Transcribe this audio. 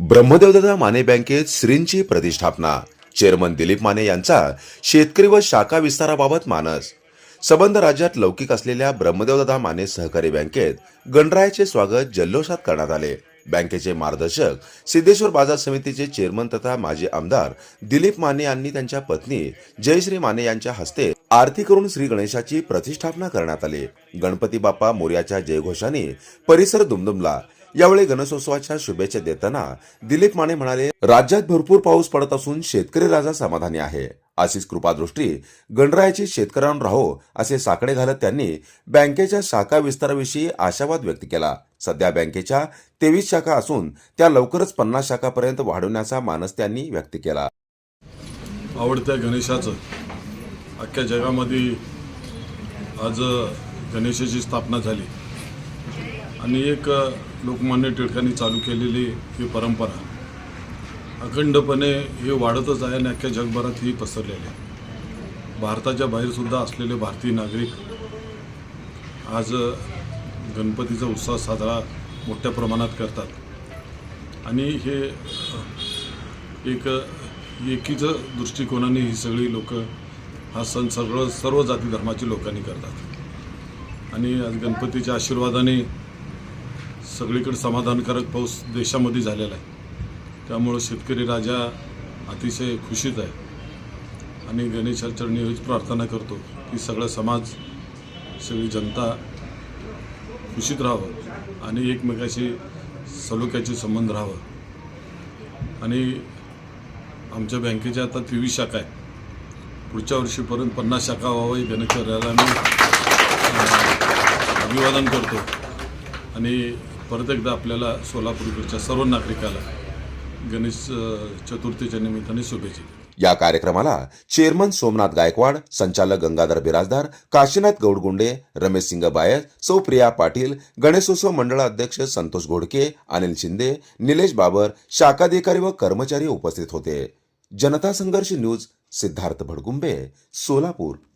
ब्रह्मदेवदादा माने बँकेत श्रींची प्रतिष्ठापना. चेअरमन दिलीप माने यांचा शेतकरी व शाखा विस्ताराबाबत मानस. संबंध राज्यात लौकिक असलेल्या ब्रह्मदेवदादा माने सहकारी बँकेत गणरायाचे स्वागत जल्लोषात करण्यात आले. बँकेचे मार्गदर्शक सिद्धेश्वर बाजार समितीचे चेअरमन तथा माजी आमदार दिलीप माने यांनी त्यांच्या पत्नी जयश्री माने यांच्या हस्ते आरती करून श्री गणेशाची प्रतिष्ठापना करण्यात आली. गणपती बाप्पा मोर्याच्या जयघोषाने परिसर दुमदुमला. यावेळी गणेशोत्सवाच्या शुभेच्छा देताना दिलीप माने म्हणाले राज्यात भरपूर पाऊस पडत असून शेतकरी राजा समाधानी आहे. अशीच कृपादृष्टी गणरायाची शेतकऱ्यांवर राहो असे साकडे घालत त्यांनी बँकेच्या शाखा विस्ताराविषयी आशावाद व्यक्त केला. सध्या बँकेच्या तेवीस शाखा असून त्या लवकरच पन्नास शाखापर्यंत वाढवण्याचा मानस त्यांनी व्यक्त केला. आवडत्या गणेशाचं अख्ख्या जगामध्ये आज गणेशाची स्थापना झाली. आणि एक लोकमान्य टिळकांनी चालू केलेली ही परंपरा अखंडपणे हे वाढतच आहे आणि अख्ख्या जगभरात ही पसरलेली आहे. भारताच्या बाहेरसुद्धा असलेले भारतीय नागरिक आज गणपतीचा उत्साह साजरा मोठ्या प्रमाणात करतात. आणि हे एक एकीचं दृष्टिकोनाने ही सगळी लोकं हा सण सगळं सर्व जाती धर्माची लोकांनी करतात. आणि आज गणपतीच्या आशीर्वादाने सगळीकडे समाधानकारक पाऊस देशामध्ये झालेला आहे. त्यामुळं शेतकरी राजा अतिशय खुशीत आहे. आणि गणेशाचरणी हीच प्रार्थना करतो की सगळा समाज सगळी जनता खुशीत राहावं आणि एकमेकाशी सलोख्याचे संबंध राहावं. आणि आमच्या बँकेच्या आता तेवीस शाखा आहेत पुढच्या वर्षीपर्यंत पन्नास शाखा व्हावं ही गणेशचर्याला मी अभिवादन करतो. आणि परत एकदा आपल्याला सोलापूरकडच्या सर्व नागरिकाला गणेश चतुर्थीच्या निमित्ताने शुभेच्छा या कार्यक्रमाला चेअरमन सोमनाथ गायकवाड संचालक गंगाधर बिराजदार काशीनाथ गौडगुंडे रमेश सिंग बायर सौप्रिया पाटील गणेशोत्सव मंडळ अध्यक्ष संतोष घोडके अनिल शिंदे निलेश बाबर शाखाधिकारी व कर्मचारी उपस्थित होते. जनता संघर्ष न्यूज सिद्धार्थ भडकुंबे सोलापूर.